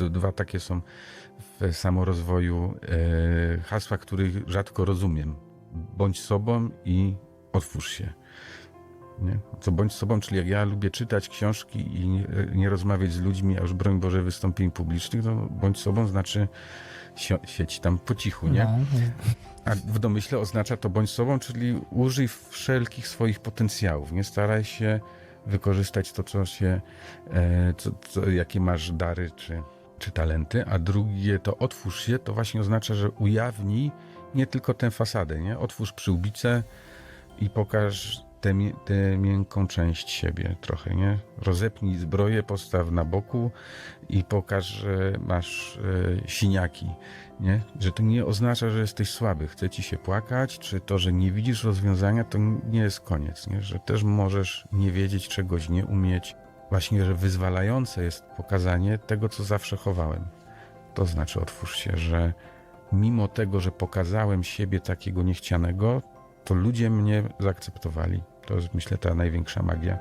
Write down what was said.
dwa takie są w samorozwoju e, hasła, których rzadko rozumiem. Bądź sobą i otwórz się. Nie? Co bądź sobą, czyli jak ja lubię czytać książki i nie, nie rozmawiać z ludźmi, a już broń Boże wystąpień publicznych, to bądź sobą znaczy sieć tam po cichu, nie? No, A w domyśle oznacza to bądź sobą, czyli użyj wszelkich swoich potencjałów. Nie staraj się wykorzystać to, co się, e, co, co, jakie masz dary czy, czy talenty. A drugie to otwórz się, to właśnie oznacza, że ujawnij nie tylko tę fasadę, nie? Otwórz przyłbicę i pokaż tę, tę miękką część siebie trochę, nie? Rozepnij zbroję, postaw na boku i pokaż, że masz e, siniaki, nie? Że to nie oznacza, że jesteś słaby, chce ci się płakać, czy to, że nie widzisz rozwiązania, to nie jest koniec, nie? Że też możesz nie wiedzieć czegoś, nie umieć. Właśnie, że wyzwalające jest pokazanie tego, co zawsze chowałem. To znaczy otwórz się, że mimo tego, że pokazałem siebie takiego niechcianego, to ludzie mnie zaakceptowali. To jest, myślę, ta największa magia